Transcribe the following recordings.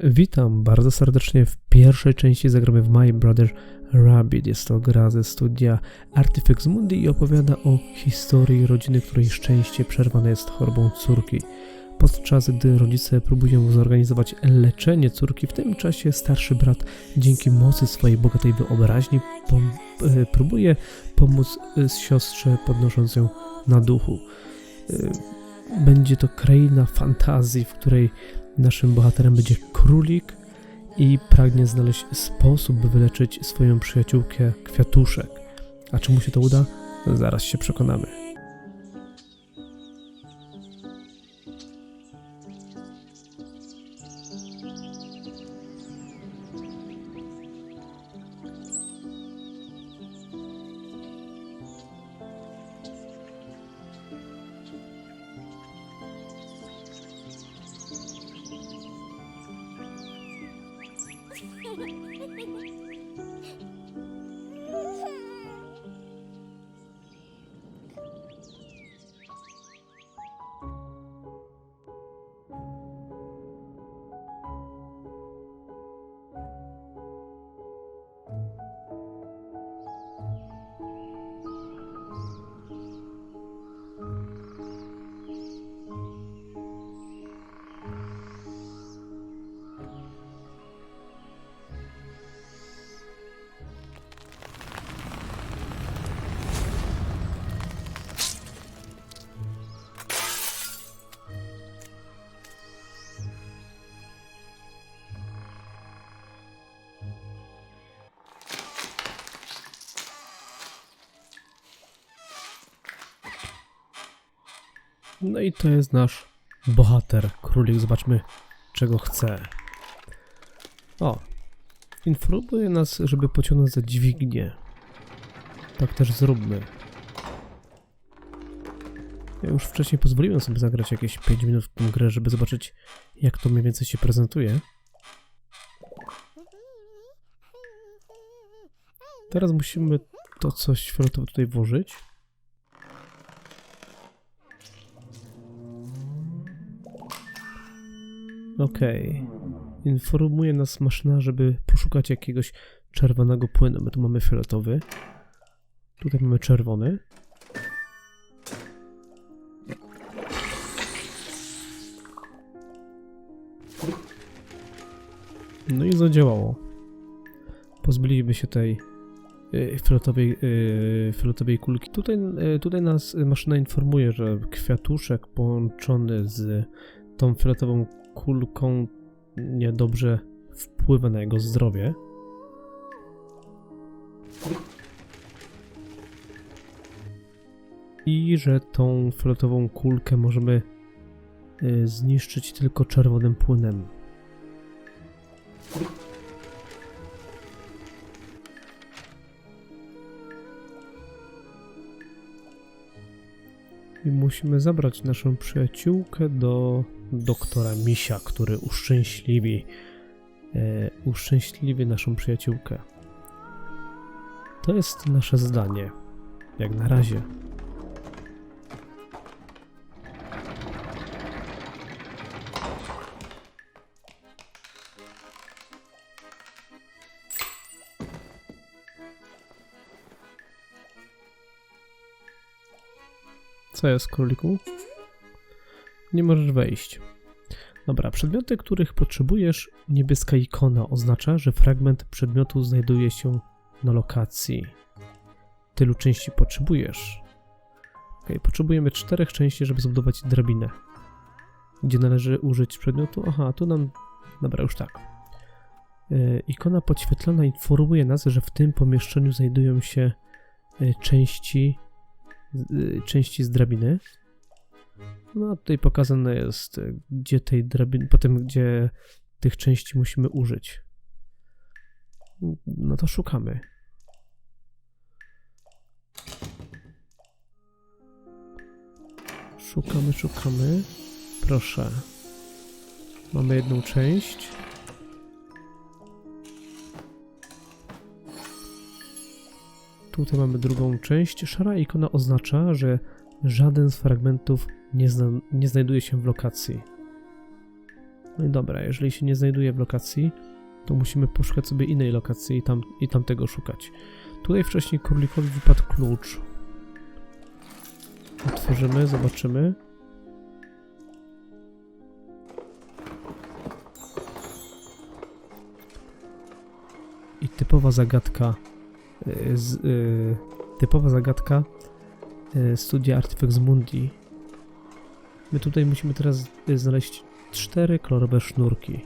Witam bardzo serdecznie w pierwszej części zagramy w My Brother Rabbit. Jest to gra ze studia Artifex Mundi i opowiada o historii rodziny, której szczęście przerwane jest chorobą córki. Podczas gdy rodzice próbują zorganizować leczenie córki, w tym czasie starszy brat dzięki mocy swojej bogatej wyobraźni pom- e, próbuje pomóc e, siostrze podnosząc ją na duchu. E, Będzie to kraina fantazji, w której Naszym bohaterem będzie królik i pragnie znaleźć sposób, by wyleczyć swoją przyjaciółkę kwiatuszek. A czy mu się to uda? Zaraz się przekonamy. No i to jest nasz bohater, królik. Zobaczmy, czego chce. O, informuje nas, żeby pociągnąć za dźwignię. Tak też zróbmy. Ja już wcześniej pozwoliłem sobie zagrać jakieś 5 minut w tę grę, żeby zobaczyć, jak to mniej więcej się prezentuje. Teraz musimy to coś fioletowe tutaj włożyć. Okej. Informuje nas maszyna, żeby poszukać jakiegoś czerwonego płynu. My tu mamy fioletowy. Tutaj mamy czerwony. No i zadziałało. Pozbyliśmy się tej y, fioletowej, y, fioletowej kulki. Tutaj, y, tutaj nas maszyna informuje, że kwiatuszek połączony z tą fioletową kulką niedobrze wpływa na jego zdrowie. I że tą fioletową kulkę możemy y, zniszczyć tylko czerwonym płynem. I musimy zabrać naszą przyjaciółkę do doktora Misia, który uszczęśliwi, e, uszczęśliwi naszą przyjaciółkę. To jest nasze zdanie. Jak na razie. Jest, króliku? Nie możesz wejść. Dobra, przedmioty, których potrzebujesz, niebieska ikona oznacza, że fragment przedmiotu znajduje się na lokacji. Tylu części potrzebujesz. Ok, potrzebujemy czterech części, żeby zbudować drabinę. Gdzie należy użyć przedmiotu? Aha, tu nam... Dobra, już tak. E, ikona podświetlona informuje nas, że w tym pomieszczeniu znajdują się e, części, części z drabiny. No tutaj pokazane jest, e, gdzie tej drabiny, potem gdzie tych części musimy użyć. No to szukamy. Szukamy, szukamy. Proszę. Mamy jedną część. Tutaj mamy drugą część. Szara ikona oznacza, że żaden z fragmentów nie, zna, nie znajduje się w lokacji. No i dobra, jeżeli się nie znajduje w lokacji, to musimy poszukać sobie innej lokacji i tam, i tam tego szukać. Tutaj wcześniej królikowi wypadł klucz. Otworzymy, zobaczymy. I typowa zagadka z, y, typowa zagadka y, studia Artifex Mundi. My tutaj musimy teraz y, znaleźć cztery kolorowe sznurki.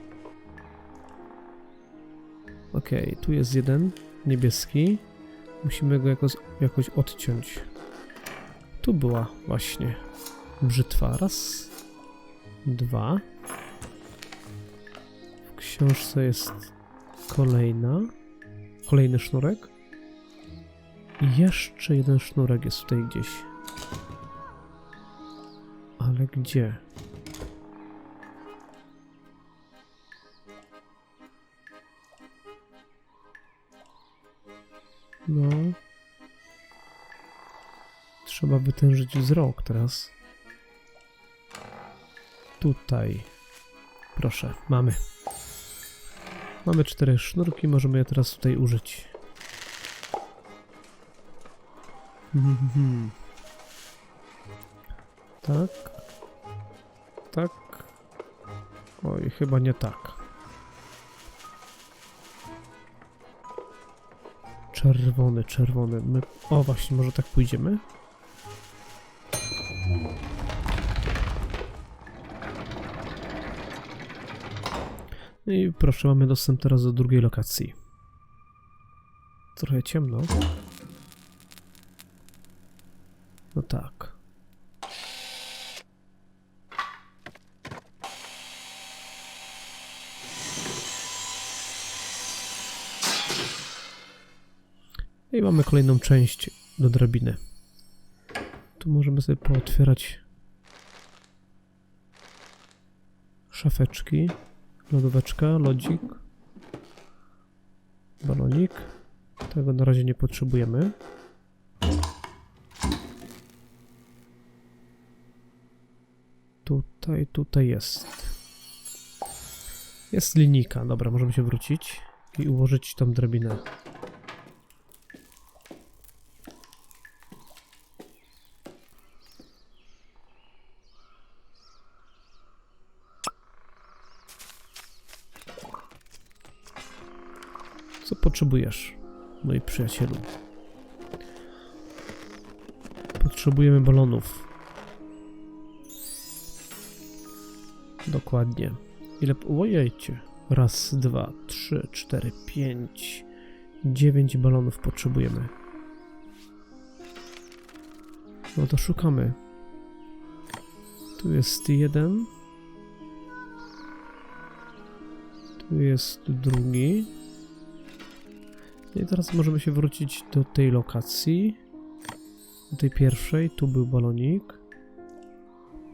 Okej, tu jest jeden niebieski. Musimy go jakoś, jakoś odciąć. Tu była właśnie brzytwa. Raz, dwa. W książce jest kolejna. Kolejny sznurek. I jeszcze jeden sznurek jest tutaj gdzieś. Ale gdzie? No. Trzeba wytężyć wzrok teraz. Tutaj. Proszę, mamy. Mamy cztery sznurki, możemy je teraz tutaj użyć. Mhm. Tak. Tak. Oj, chyba nie tak. Czerwony, czerwony. My... O, właśnie, może tak pójdziemy? No I proszę, mamy dostęp teraz do drugiej lokacji. Trochę ciemno. No tak. I mamy kolejną część do drabiny. Tu możemy sobie pootwierać szafeczki. Lodóweczka, lodzik, balonik. Tego na razie nie potrzebujemy. Tutaj, tutaj jest. Jest linijka, dobra, możemy się wrócić i ułożyć tam drabinę. Co potrzebujesz, moi przyjacielu? Potrzebujemy balonów. Dokładnie. Ile... Ojejcie. Raz, dwa, trzy, cztery, pięć... Dziewięć balonów potrzebujemy. No to szukamy. Tu jest jeden. Tu jest drugi. I teraz możemy się wrócić do tej lokacji. Do tej pierwszej. Tu był balonik.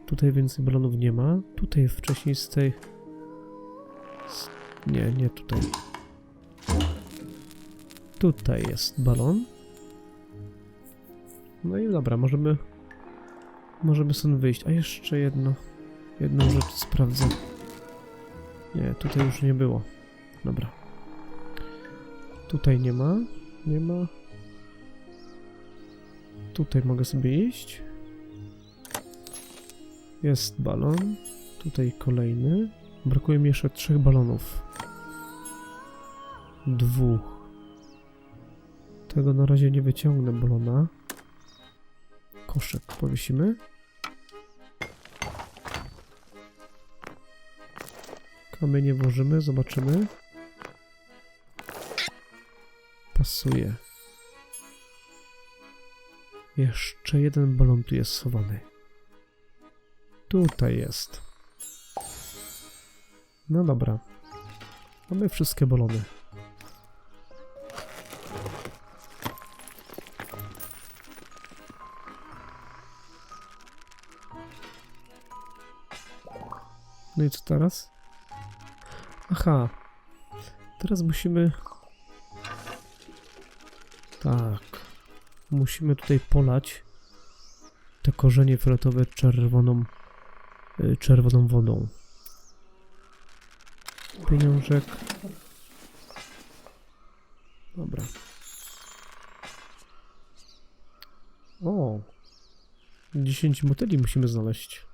Tutaj więcej balonów nie ma. Tutaj wcześniej z tej... Z... Nie, nie tutaj. Tutaj jest balon. No i dobra, możemy... Możemy stąd wyjść. A jeszcze jedno... Jedną rzecz sprawdzę. Nie, tutaj już nie było. Dobra. Tutaj nie ma. Nie ma. Tutaj mogę sobie iść. Jest balon. Tutaj kolejny. Brakuje mi jeszcze trzech balonów. Dwóch. Tego na razie nie wyciągnę balona. Koszyk powiesimy. Kamienie włożymy, zobaczymy. Pasuje. Jeszcze jeden balon tu jest schowany. Tutaj jest. No dobra. Mamy wszystkie balony. No i co teraz? Aha. Teraz musimy... Tak. Musimy tutaj polać te korzenie fioletowe czerwoną, y, czerwoną wodą. pieniążek. Dobra. O! 10 motyli musimy znaleźć.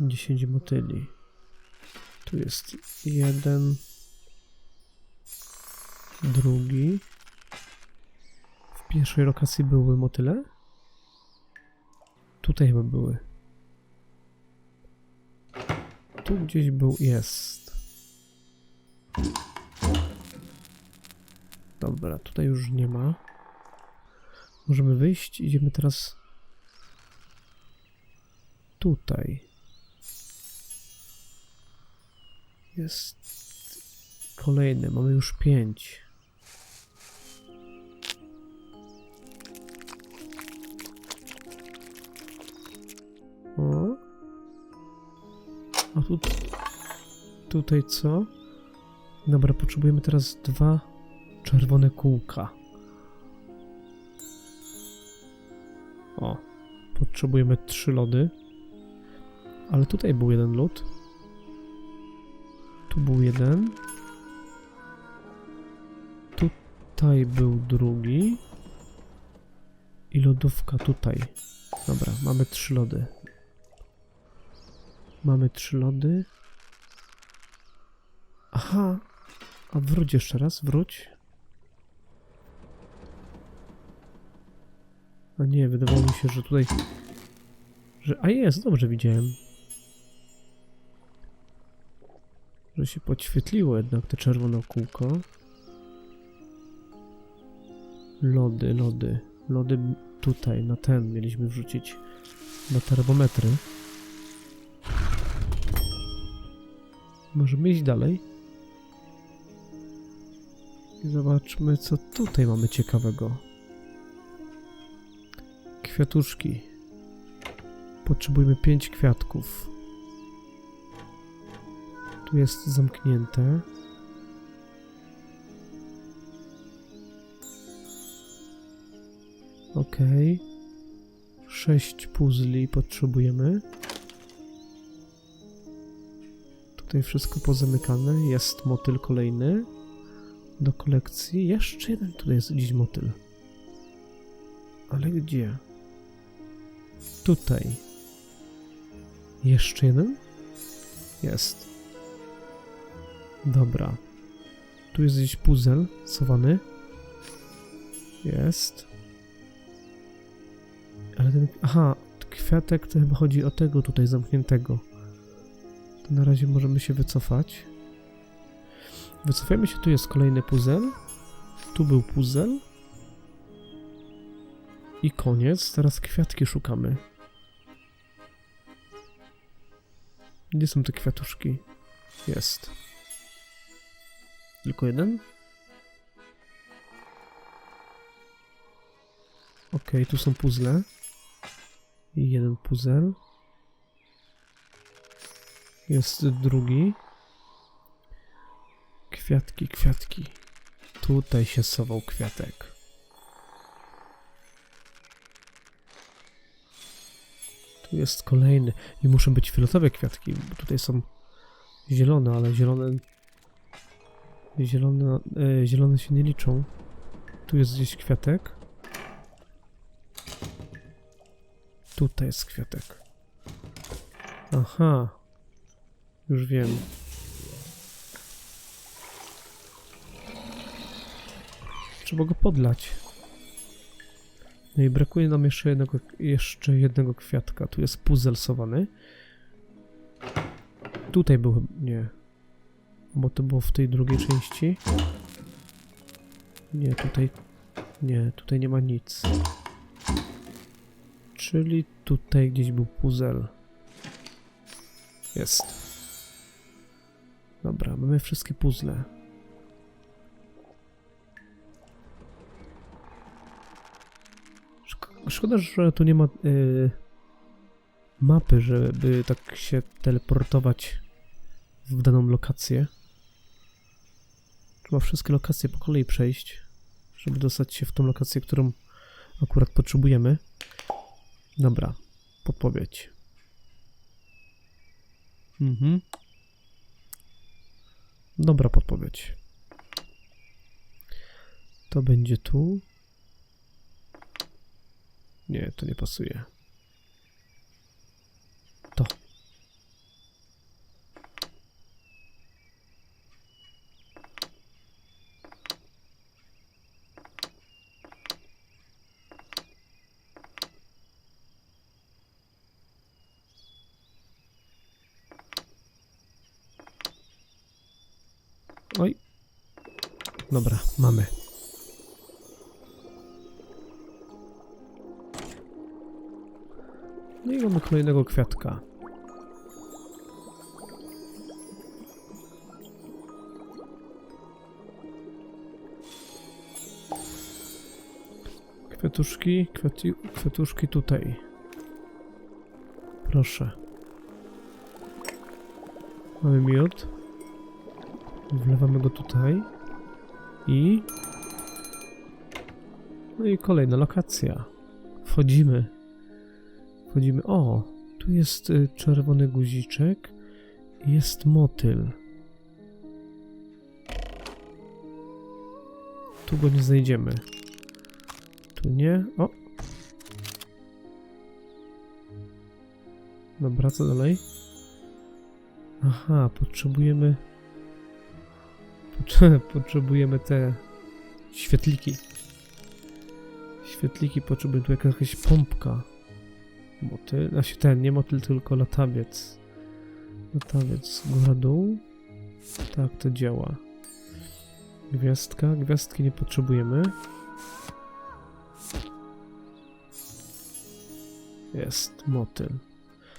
Dziesięć motyli. Tu jest jeden. Drugi. W pierwszej lokacji były motyle? Tutaj chyba były. Tu gdzieś był, jest. Dobra, tutaj już nie ma. Możemy wyjść, idziemy teraz tutaj. Jest kolejny, mamy już pięć. O. A tu, tutaj co? Dobra, potrzebujemy teraz dwa czerwone kółka. O, potrzebujemy trzy lody. Ale tutaj był jeden lód. Tu był jeden. Tutaj był drugi. I lodówka tutaj. Dobra, mamy trzy lody. Mamy trzy lody. Aha. A wróć jeszcze raz, wróć. A nie, wydawało mi się, że tutaj... Że... A jest, dobrze widziałem. Że się podświetliło jednak to czerwone kółko. Lody, lody. Lody tutaj, na ten mieliśmy wrzucić. Na termometry. Możemy iść dalej. I zobaczmy, co tutaj mamy ciekawego. Kwiatuszki. Potrzebujemy pięć kwiatków. Jest zamknięte. Ok. Sześć puzli potrzebujemy. Tutaj wszystko pozamykane. Jest motyl kolejny do kolekcji. Jeszcze jeden tutaj jest gdzieś motyl. Ale gdzie? Tutaj. Jeszcze jeden? Jest. Dobra. Tu jest gdzieś puzzle schowany. Jest. Ale ten... Aha, kwiatek to chyba chodzi o tego tutaj zamkniętego. To na razie możemy się wycofać. Wycofajmy się, tu jest kolejny puzzle. Tu był puzzle. I koniec. Teraz kwiatki szukamy. Gdzie są te kwiatuszki? Jest. Tylko jeden? Ok, tu są puzzle. I jeden puzzle. Jest drugi. Kwiatki, kwiatki. Tutaj się sował kwiatek. Tu jest kolejny. I muszą być fioletowe kwiatki, bo tutaj są zielone, ale zielone... Zielone, e, zielone się nie liczą. Tu jest gdzieś kwiatek. Tutaj jest kwiatek. Aha. Już wiem. Trzeba go podlać. No i brakuje nam jeszcze jednego, jeszcze jednego kwiatka. Tu jest puzzle sowany. Tutaj był... nie. Bo to było w tej drugiej części. Nie, tutaj... Nie, tutaj nie ma nic. Czyli tutaj gdzieś był puzzle. Jest. Dobra, mamy wszystkie puzzle. Szko- Szkoda, że tu nie ma y, mapy, żeby tak się teleportować w daną lokację. Trzeba wszystkie lokacje po kolei przejść, żeby dostać się w tą lokację, którą akurat potrzebujemy. Dobra. podpowiedź. Mhm. Dobra podpowiedź. To będzie tu. Nie, to nie pasuje. To. Oj. Dobra, mamy. No i mamy kolejnego kwiatka. Kwiatuszki, kwiati, kwiatuszki tutaj. Proszę. Mamy miód. Wlewamy go tutaj. I... No i kolejna lokacja. Wchodzimy. Wchodzimy. O, tu jest y, czerwony guziczek. Jest motyl. Tu go nie znajdziemy. Tu nie. O! Dobra, co dalej? Aha, potrzebujemy... Potrze- Potrzebujemy te świetliki. Świetliki potrzebujemy. Tu jakaś pompka. Motyl, znaczy ten, nie motyl, tylko latawiec. Latawiec góra dół. Tak to działa. Gwiazdka, gwiazdki nie potrzebujemy. Jest motyl.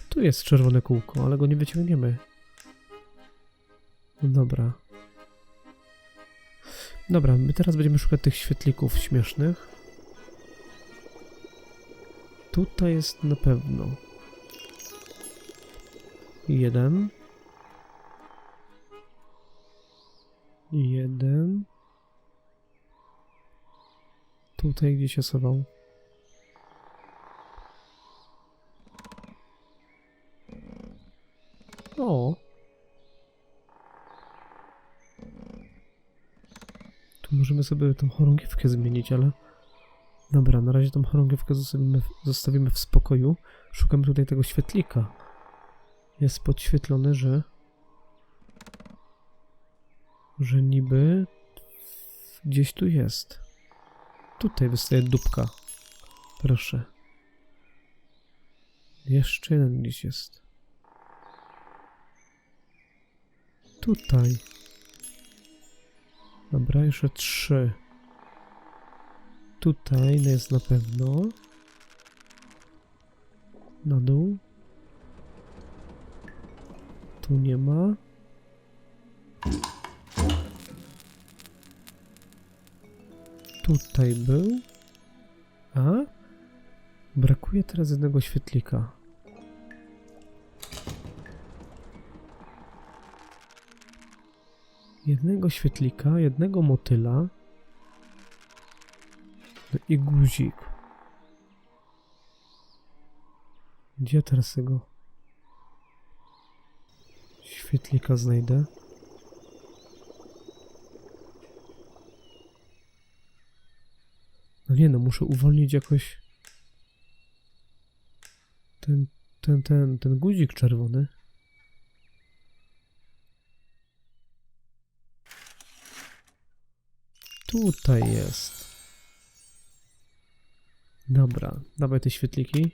Tu jest czerwone kółko, ale go nie wyciągniemy. No dobra. Dobra, my teraz będziemy szukać tych świetlików śmiesznych. Tutaj jest na pewno. Jeden. Jeden. Tutaj gdzieś się schował. O! Możemy sobie tą chorągiewkę zmienić, ale... Dobra, na razie tą chorągiewkę zostawimy, zostawimy w spokoju. Szukamy tutaj tego świetlika. Jest podświetlony, że... Że niby... Gdzieś tu jest. Tutaj wystaje dupka. Proszę. Jeszcze jeden gdzieś jest. Tutaj. Dobra, jeszcze trzy. Tutaj jest na pewno. Na dół. Tu nie ma. Tutaj był. A? Brakuje teraz jednego świetlika. Jednego świetlika, jednego motyla. I guzik. Gdzie teraz tego świetlika znajdę? No nie no, muszę uwolnić jakoś ten, ten, ten, ten guzik czerwony. Tutaj jest. Dobra, dawaj te świetliki.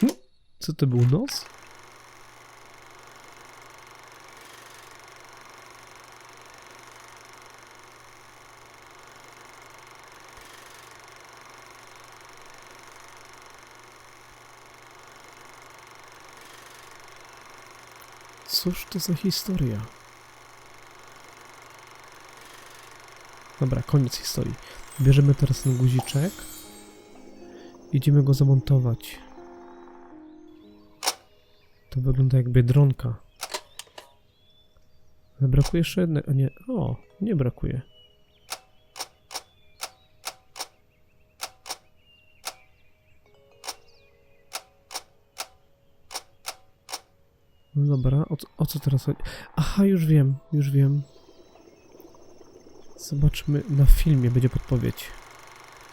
Hm, Co to był nos? Cóż to za historia? Dobra, koniec historii. Bierzemy teraz ten guziczek. Idziemy go zamontować. To wygląda jakby dronka. Ale brakuje jeszcze jednego. Nie, o, nie brakuje. No dobra, o, o co teraz chodzi? Aha, już wiem, już wiem. Zobaczmy, na filmie będzie podpowiedź.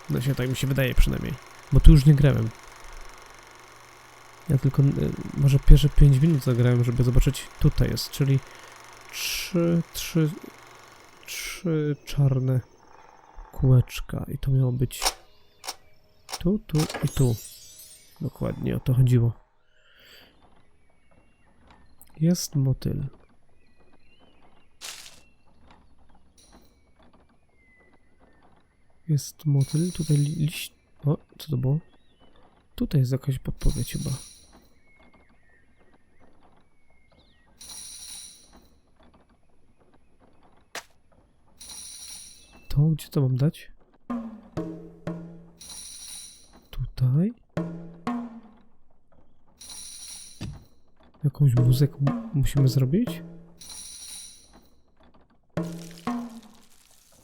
No się tak mi się wydaje przynajmniej. Bo tu już nie grałem. Ja tylko y, może pierwsze 5 minut zagrałem, żeby zobaczyć. Tutaj jest, czyli trzy, trzy, trzy czarne kółeczka. I to miało być tu, tu i tu. Dokładnie o to chodziło. Jest motyl. Jest motyl, tutaj li- liść... O, co to było? Tutaj jest jakaś podpowiedź chyba. To, gdzie to mam dać? Tutaj. Jakąś muzykę mu- musimy zrobić?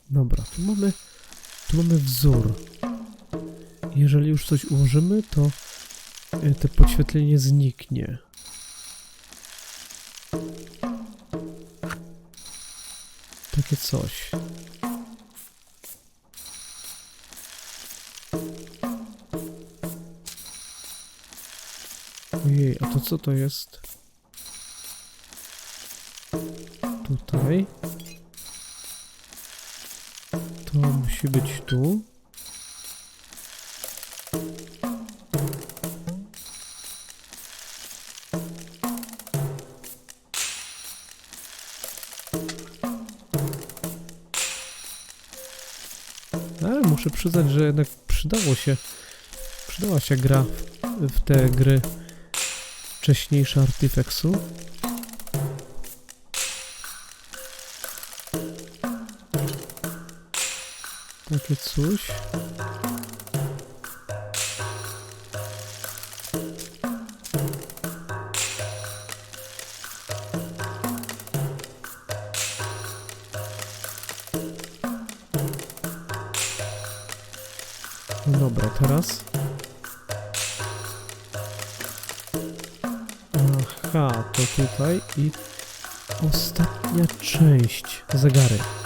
Dobra, tu mamy, tu mamy wzór. Jeżeli już coś ułożymy, to y, to podświetlenie zniknie. Takie coś. Ojej, a to co to jest? Tutaj. To musi być tu. Ale muszę przyznać, że jednak przydało się, przydała się gra w, w te gry wcześniejsze Artifexu. Takie coś. No dobra, teraz. Aha, to tutaj i ostatnia część. Zegary.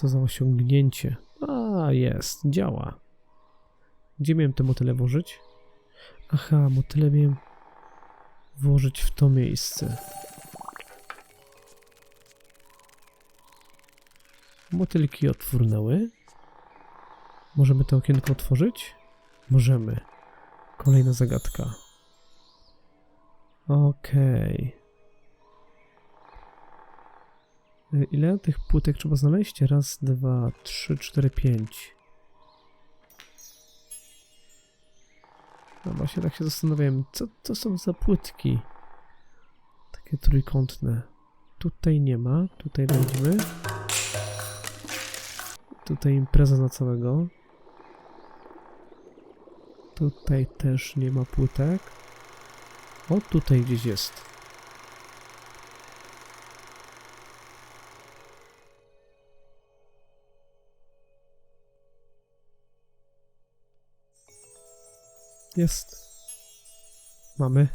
Co za osiągnięcie. A, jest, działa. Gdzie miałem te motyle włożyć? Aha, motyle miałem włożyć w to miejsce. Motylki otwórnęły. Możemy to okienko otworzyć? Możemy. Kolejna zagadka. Okej. Y, Ile tych płytek trzeba znaleźć? Raz, dwa, trzy, cztery, pięć. No właśnie tak się zastanawiałem, co to są za płytki? Takie trójkątne. Tutaj nie ma, tutaj będziemy. Tutaj impreza na całego. Tutaj też nie ma płytek. O, tutaj gdzieś jest. Jest. Mamy.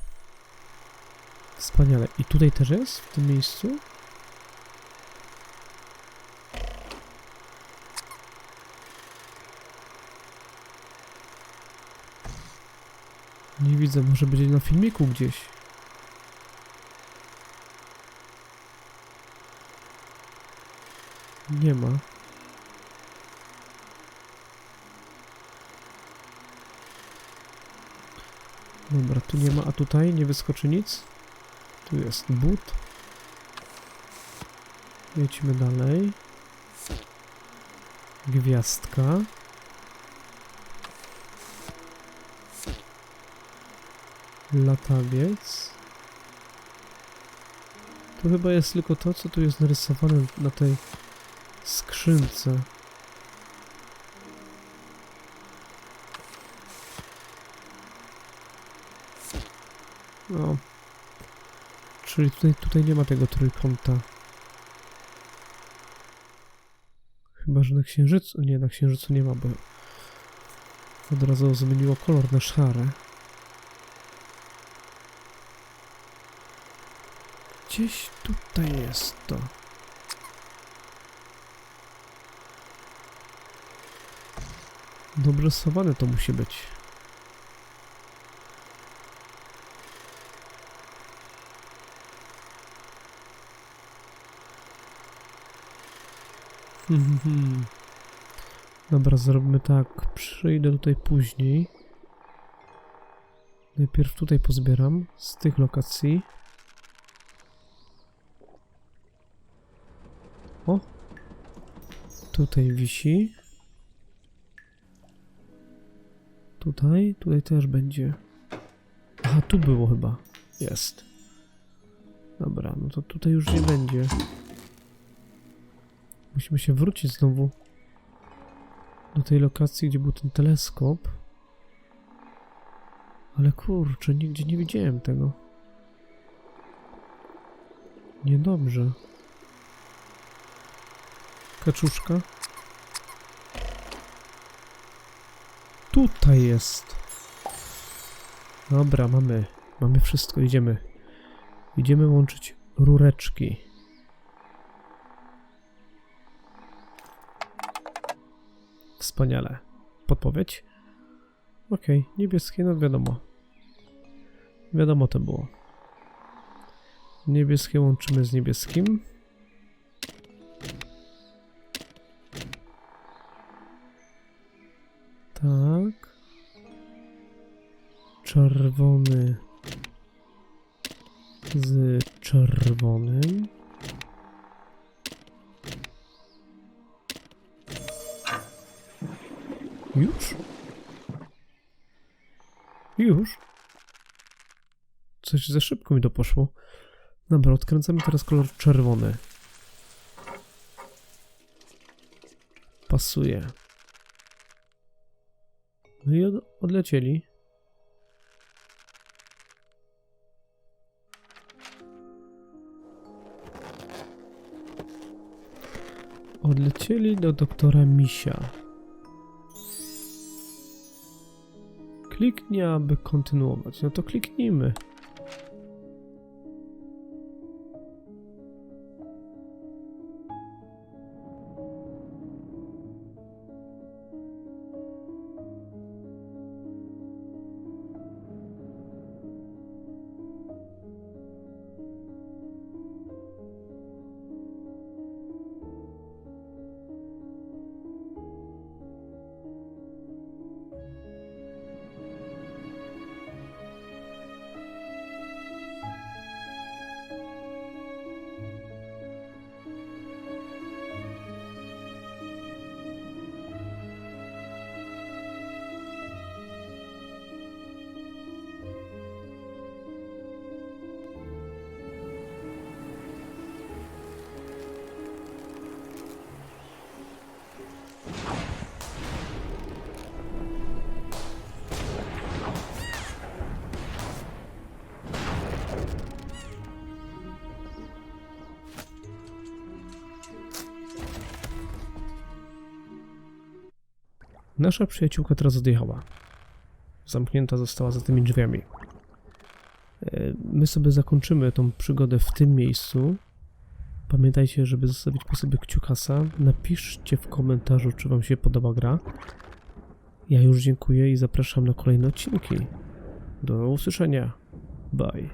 Wspaniale. I tutaj też jest? W tym miejscu? Nie widzę, może będzie na filmiku gdzieś. Nie ma. Dobra, tu nie ma, a tutaj nie wyskoczy nic. Tu jest but. Jedźmy dalej. Gwiazdka. Latawiec. Tu chyba jest tylko to, co tu jest narysowane na tej skrzynce. No. Czyli tutaj, tutaj nie ma tego trójkąta. Chyba, że na księżycu. Nie, na księżycu nie ma, bo od razu zmieniło kolor na szare. Gdzieś tutaj jest to. Dobrze schowane to musi być. Dobra, zrobimy tak. Przyjdę tutaj później. Najpierw tutaj pozbieram z tych lokacji. O! Tutaj wisi. Tutaj, tutaj też będzie. Aha, tu było chyba. Jest. Dobra, no to tutaj już nie będzie. Musimy się wrócić znowu do tej lokacji, gdzie był ten teleskop. Ale kurczę, nigdzie nie widziałem tego. Niedobrze. Kaczuszka. Tutaj jest. Dobra, mamy. Mamy wszystko, idziemy. Idziemy łączyć rureczki. Wspaniale. Podpowiedź? Okej, niebieskie, no wiadomo. Wiadomo to było. Niebieskie łączymy z niebieskim. Tak. Czerwony z czerwonym. Już? Już? Coś za szybko mi to poszło. Dobra, odkręcamy teraz kolor czerwony. Pasuje. No i od, odlecieli. Odlecieli do doktora Misia. Kliknij, aby kontynuować. No to kliknijmy. Nasza przyjaciółka teraz odjechała. Zamknięta została za tymi drzwiami. E, My sobie zakończymy tą przygodę w tym miejscu. Pamiętajcie, żeby zostawić po sobie kciukasa. Napiszcie w komentarzu, czy Wam się podoba gra. Ja już dziękuję i zapraszam na kolejne odcinki. Do usłyszenia. Bye.